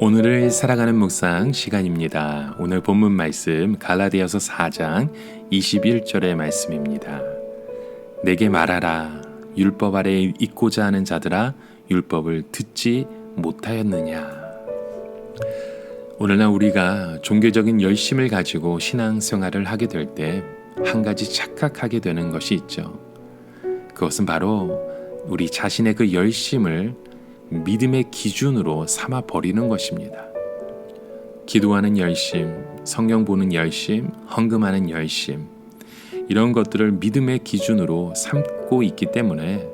오늘을 살아가는 묵상 시간입니다. 오늘 본문 말씀 갈라디아서 4장 21절의 말씀입니다. 내게 말하라 율법 아래 있고자 하는 자들아 율법을 듣지 못하였느냐. 오늘날 우리가 종교적인 열심을 가지고 신앙생활을 하게 될 때 한 가지 착각하게 되는 것이 있죠. 그것은 바로 우리 자신의 그 열심을 믿음의 기준으로 삼아 버리는 것입니다. 기도하는 열심, 성경 보는 열심, 헌금하는 열심, 이런 것들을 믿음의 기준으로 삼고 있기 때문에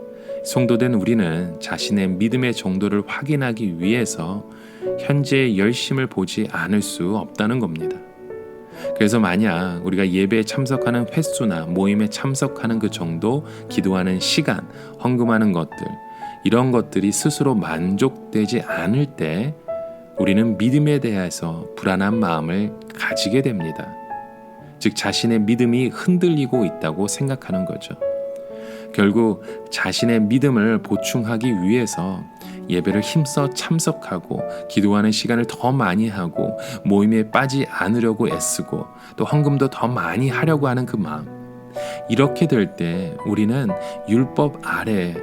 성도된 우리는 자신의 믿음의 정도를 확인하기 위해서 현재의 열심을 보지 않을 수 없다는 겁니다. 그래서 만약 우리가 예배에 참석하는 횟수나 모임에 참석하는 그 정도, 기도하는 시간, 헌금하는 것들, 이런 것들이 스스로 만족되지 않을 때 우리는 믿음에 대해서 불안한 마음을 가지게 됩니다. 즉, 자신의 믿음이 흔들리고 있다고 생각하는 거죠. 결국 자신의 믿음을 보충하기 위해서 예배를 힘써 참석하고 기도하는 시간을 더 많이 하고 모임에 빠지 않으려고 애쓰고 또 헌금도 더 많이 하려고 하는 그 마음. 이렇게 될 때 우리는 율법 아래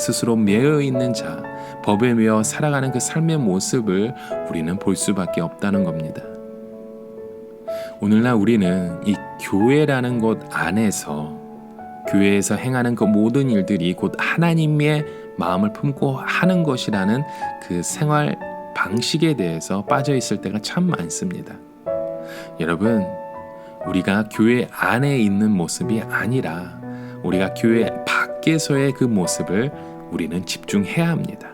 스스로 매여 있는 자, 법에 매여 살아가는 그 삶의 모습을 우리는 볼 수밖에 없다는 겁니다. 오늘날 우리는 이 교회라는 곳 안에서 교회에서 행하는 그 모든 일들이 곧 하나님의 마음을 품고 하는 것이라는 그 생활 방식에 대해서 빠져 있을 때가 참 많습니다. 여러분, 우리가 교회 안에 있는 모습이 아니라 우리가 교회 밖에서의 그 모습을 우리는 집중해야 합니다.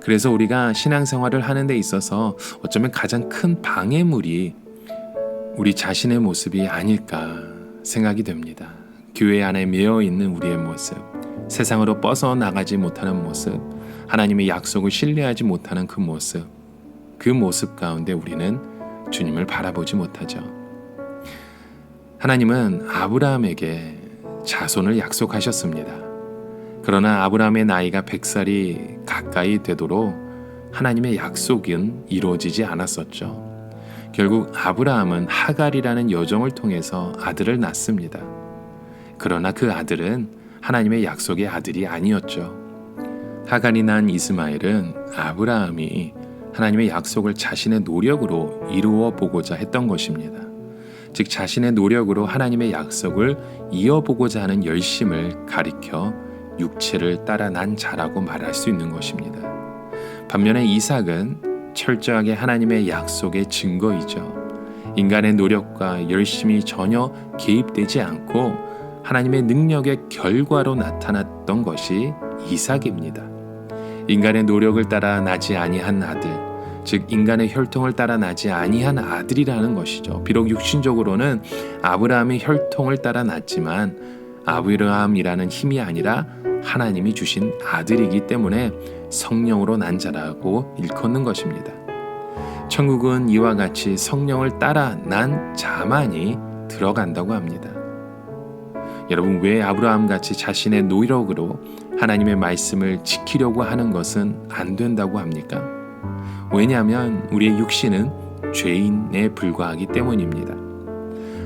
그래서 우리가 신앙생활을 하는 데 있어서 어쩌면 가장 큰 방해물이 우리 자신의 모습이 아닐까 생각이 됩니다. 교회 안에 매여 있는 우리의 모습, 세상으로 뻗어나가지 못하는 모습, 하나님의 약속을 신뢰하지 못하는 그 모습, 그 모습 가운데 우리는 주님을 바라보지 못하죠. 하나님은 아브라함에게 자손을 약속하셨습니다. 그러나 아브라함의 나이가 100살이 가까이 되도록 하나님의 약속은 이루어지지 않았었죠. 결국 아브라함은 하갈이라는 여정을 통해서 아들을 낳습니다. 그러나 그 아들은 하나님의 약속의 아들이 아니었죠. 하갈이 난 이스마엘은 아브라함이 하나님의 약속을 자신의 노력으로 이루어 보고자 했던 것입니다. 즉 자신의 노력으로 하나님의 약속을 이어보고자 하는 열심을 가리켜 육체를 따라 난 자라고 말할 수 있는 것입니다. 반면에 이삭은 철저하게 하나님의 약속의 증거이죠. 인간의 노력과 열심이 전혀 개입되지 않고 하나님의 능력의 결과로 나타났던 것이 이삭입니다. 인간의 노력을 따라 나지 아니한 아들, 즉 인간의 혈통을 따라 나지 아니한 아들이라는 것이죠. 비록 육신적으로는 아브라함의 혈통을 따라 났지만 아브라함이라는 힘이 아니라 하나님이 주신 아들이기 때문에 성령으로 난 자라고 일컫는 것입니다. 천국은 이와 같이 성령을 따라 난 자만이 들어간다고 합니다. 여러분, 왜 아브라함 같이 자신의 노력으로 하나님의 말씀을 지키려고 하는 것은 안 된다고 합니까? 왜냐하면 우리의 육신은 죄인에 불과하기 때문입니다.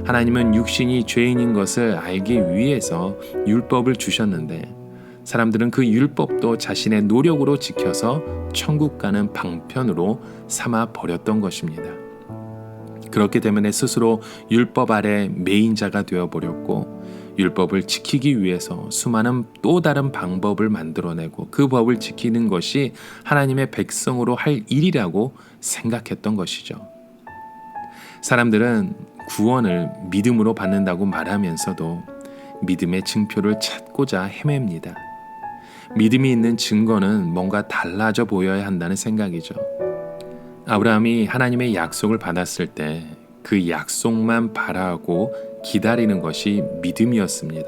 하나님은 육신이 죄인인 것을 알기 위해서 율법을 주셨는데 사람들은 그 율법도 자신의 노력으로 지켜서 천국 가는 방편으로 삼아 버렸던 것입니다. 그렇기 때문에 스스로 율법 아래 메인자가 되어 버렸고 율법을 지키기 위해서 수많은 또 다른 방법을 만들어내고 그 법을 지키는 것이 하나님의 백성으로 할 일이라고 생각했던 것이죠. 사람들은 구원을 믿음으로 받는다고 말하면서도 믿음의 증표를 찾고자 헤맵니다. 믿음이 있는 증거는 뭔가 달라져 보여야 한다는 생각이죠. 아브라함이 하나님의 약속을 받았을 때 그 약속만 바라고 기다리는 것이 믿음이었습니다.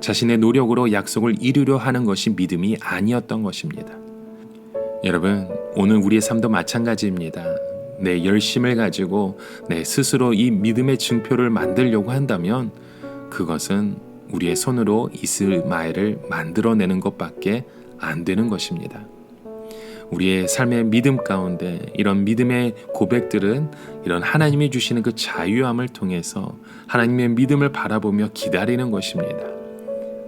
자신의 노력으로 약속을 이루려 하는 것이 믿음이 아니었던 것입니다. 여러분, 오늘 우리의 삶도 마찬가지입니다. 내 열심을 가지고 내 스스로 이 믿음의 증표를 만들려고 한다면 그것은 우리의 손으로 이스마엘을 만들어내는 것밖에 안 되는 것입니다. 우리의 삶의 믿음 가운데 이런 믿음의 고백들은 이런 하나님이 주시는 그 자유함을 통해서 하나님의 믿음을 바라보며 기다리는 것입니다.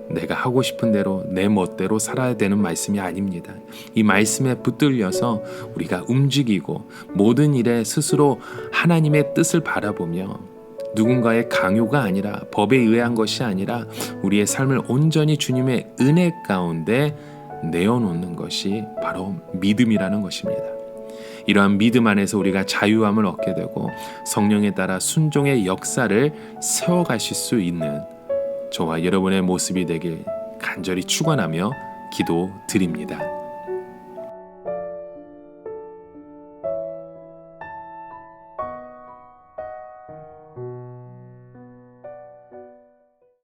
내가 하고 싶은 대로 내 멋대로 살아야 되는 말씀이 아닙니다. 이 말씀에 붙들려서 우리가 움직이고 모든 일에 스스로 하나님의 뜻을 바라보며 누군가의 강요가 아니라 법에 의한 것이 아니라 우리의 삶을 온전히 주님의 은혜 가운데 내어놓는 것이 바로 믿음이라는 것입니다. 이러한 믿음 안에서 우리가 자유함을 얻게 되고 성령에 따라 순종의 역사를 세워가실 수 있는 저와 여러분의 모습이 되길 간절히 축원하며 기도 드립니다.